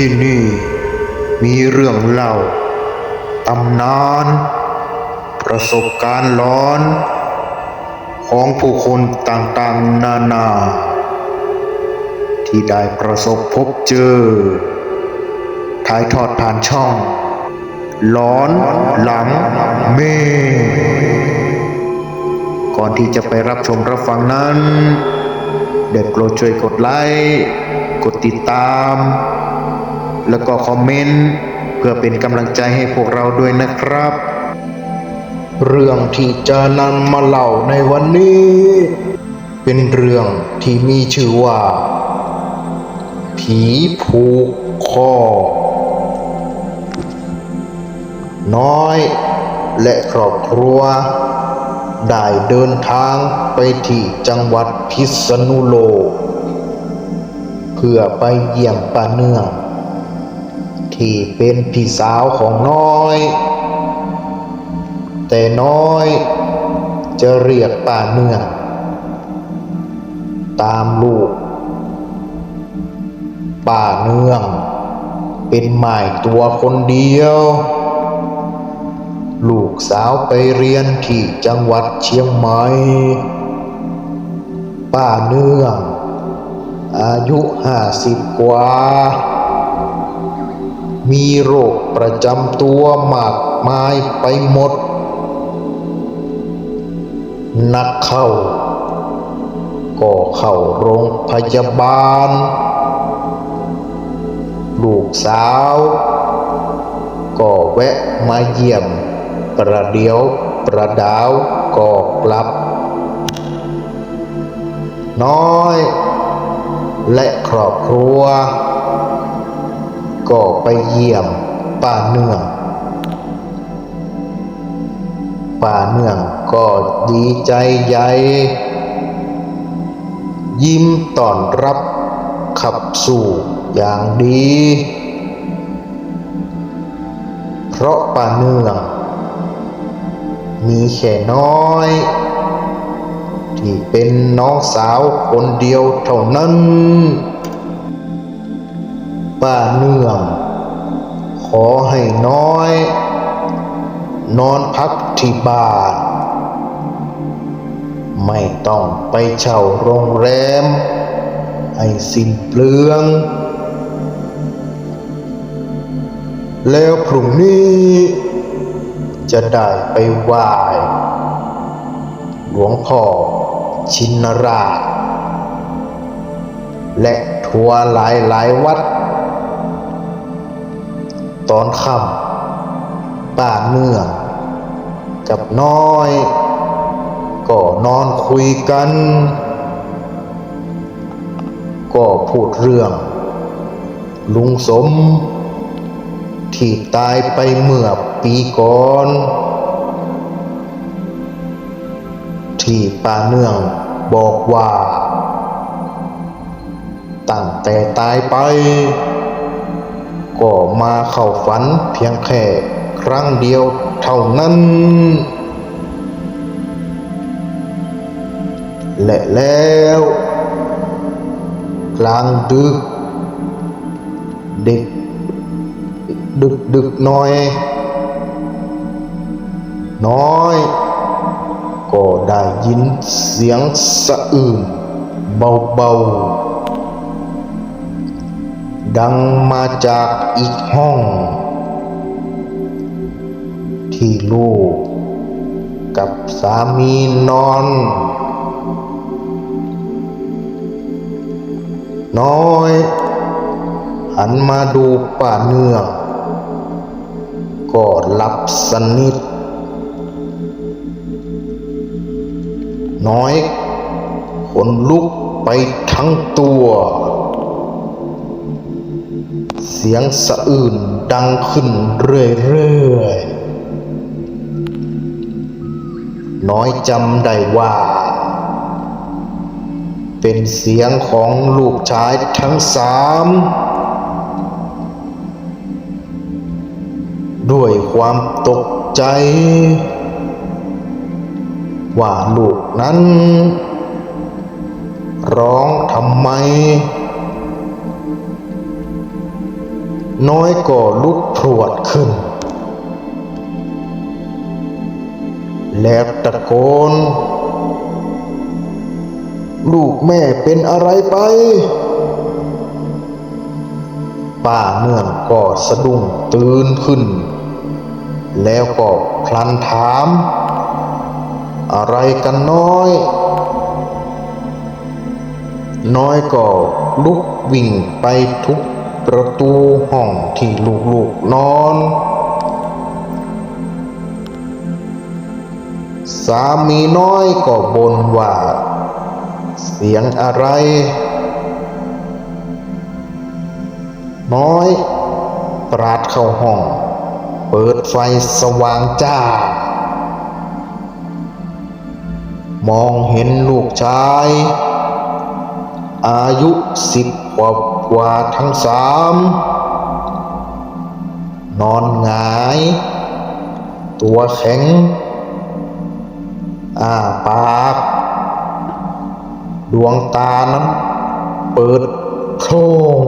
ที่นี่มีเรื่องเล่า ตำนาน ประสบการณ์หลอน ของผู้คนต่างๆ นานา ที่ได้ประสบพบเจอ ถ่ายทอดผ่านช่องหลอนหลังเมฆก่อนที่จะไปรับชมรับฟังนั้นได้โปรดช่วยกดไลค์ กดติดตาม แล้วก็คอมเมนต์ เพื่อเป็นกำลังใจให้พวกเราด้วยนะครับ เรื่องที่จะนำมาเล่าในวันนี้ เป็นเรื่องที่มีชื่อว่า ผีผูกคอ น้อย และครอบครัว ได้เดินทางไปที่จังหวัดพิษณุโลกเพื่อไปเยี่ยมป้าเนื่อง ที่เป็นพี่สาวของน้อย แต่น้อยจะเรียกป้าเนื่อง ตามลูกป้าเนือง เป็นหมายตัวคนเดียว ลูกสาวไปเรียนที่จังหวัดเชียงใหม่ป้าเนื่อง อายุห้าสิบกว่า มีโรคประจำตัวมากมายไปหมด นักเข้า ก็เข้าโรงพยาบาล ลูกสาว ก็แวะมาเยี่ยม ประเดียวประดาวก็กลับ น้อย และครอบครัว ก็ไปเยี่ยมป้าเนื่องป้าเนื่องก็ดีใจใหญ่ ยิ้มต้อนรับขับสู่อย่างดี เพราะป้าเนื่อง มีแค่น้อย ที่เป็นน้องสาวคนเดียวเท่านั้น ป้าเนื่อง ขอให้น้อย นอนพักที่บ้าน ไม่ต้องไปเช่าโรงแรม ให้สิ้นเปลือง แล้วพรุ่งนี้ จะได้ไปไหว้หลวงพ่อชินราชและทัวหลายหลายวัด ตอนค่ำป้าเนื่องกับน้อย ก็นอนคุยกัน ก็พูดเรื่อง ลุงสม ที่ตายไปเมื่อปีก่อน ที่ป้าเนื่องบอกว่า ตั้งแต่ตายไป ก็มาเข้าฝันเพียงแค่ครั้งเดียวเท่านั้น และแล้ว กลางดึก เด็ก ดึกดึกน่อย น้อย ก็ได้ยินเสียงสะอื้นเบาๆ ดังมาจากอีกห้อง ที่ลูกกับสามีนอน น้อย หันมาดูป้าเนื่องก็หลับสนิท น้อยขนลุกไปทั้งตัว เสียงสะอื่นดังขึ้นเรื่อยๆ น้อยจำได้ว่า เป็นเสียงของลูกชายทั้งสามด้วยความตกใจ ว่าลูกนั้น ร้องทำไม น้อยก็ลุกพรวดขึ้น แล้วตะโกน ลูกแม่เป็นอะไรไป ป้าเนื่อนก็สะดุ้งตื่นขึ้น แล้วก็พลันถาม อะไรกันน้อย น้อยก็ลุกวิ่งไปทุบ ประตูห้องที่ลูกๆนอน สามีน้อยก็บ่นว่า เสียงอะไร น้อยปราดเข้าห้อง เปิดไฟสว่างจ้า มองเห็นลูกชาย อายุสิบกว่ากว่าทั้งสามนอนหงาย ตัวแข็งอ้าปาก ดวงตานั้น เปิดโพรง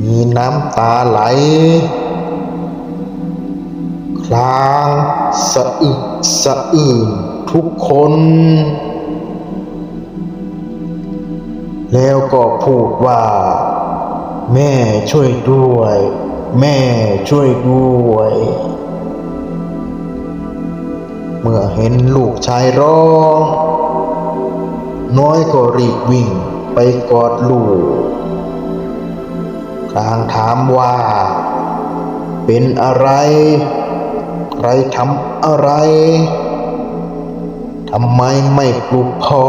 มีน้ำตาไหล คลางสะอึกสะอื้นทุกคน แล้วก็พูดว่า แม่ช่วยด้วย แม่ช่วยด้วย เมื่อเห็นลูกชายร้อง น้อยก็รีบวิ่งไปกอดลูกกลางถามว่า เป็นอะไร ใครทำอะไรทำไมไม่ปลุกพ่อ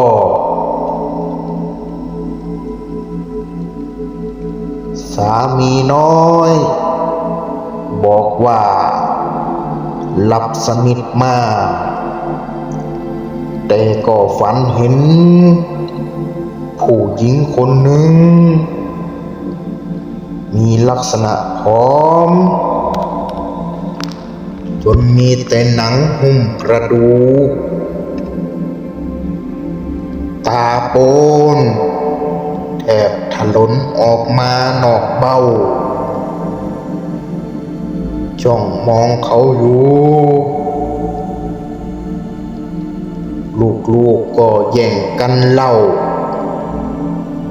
ามีน้อย บอกว่า หลับสนิทมาก แต่ก็ฝันเห็น ผู้หญิงคนหนึ่ง มีลักษณะผอม จนมีแต่หนังหุ้มกระดูกตาโปน บถลนออกมานอกเบ้า จ้องมองเขาอยู่ ลูกๆก็แย่งกันเล่า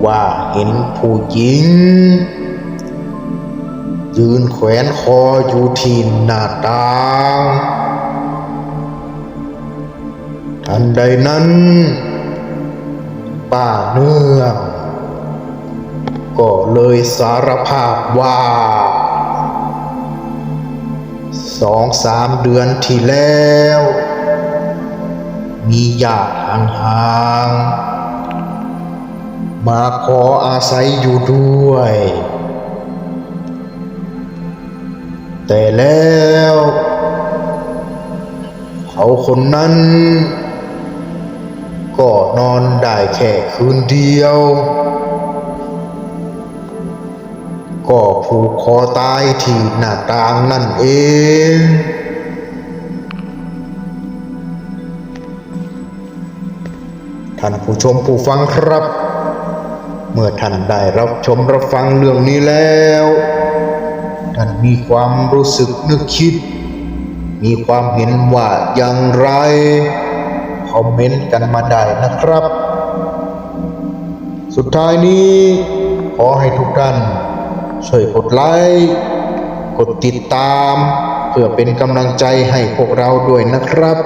ว่าเห็นผู้หญิง ยืนแขวนคออยู่ที่หน้าต่างทันใดนั้นป้าเนื่อง ก็เลยสารภาพว่าสองสามเดือนที่แล้ว มีญาติห่างๆ มาขออาศัยอยู่ด้วย แต่แล้ว เขาคนนั้น ก็นอนได้แค่คืนเดียว ผูกคอตายที่หน้าต่างนั่นเองท่านผู้ชมผู้ฟังครับ เมื่อท่านได้รับชมรับฟังเรื่องนี้แล้ว ท่านมีความรู้สึกนึกคิด มีความเห็นว่าอย่างไร คอมเมนต์กันมาได้นะครับ สุดท้ายนี้ขอให้ทุกท่าน ช่วยกดไลค์กดติดตาม เพื่อเป็นกำลังใจให้พวกเราด้วยนะครับ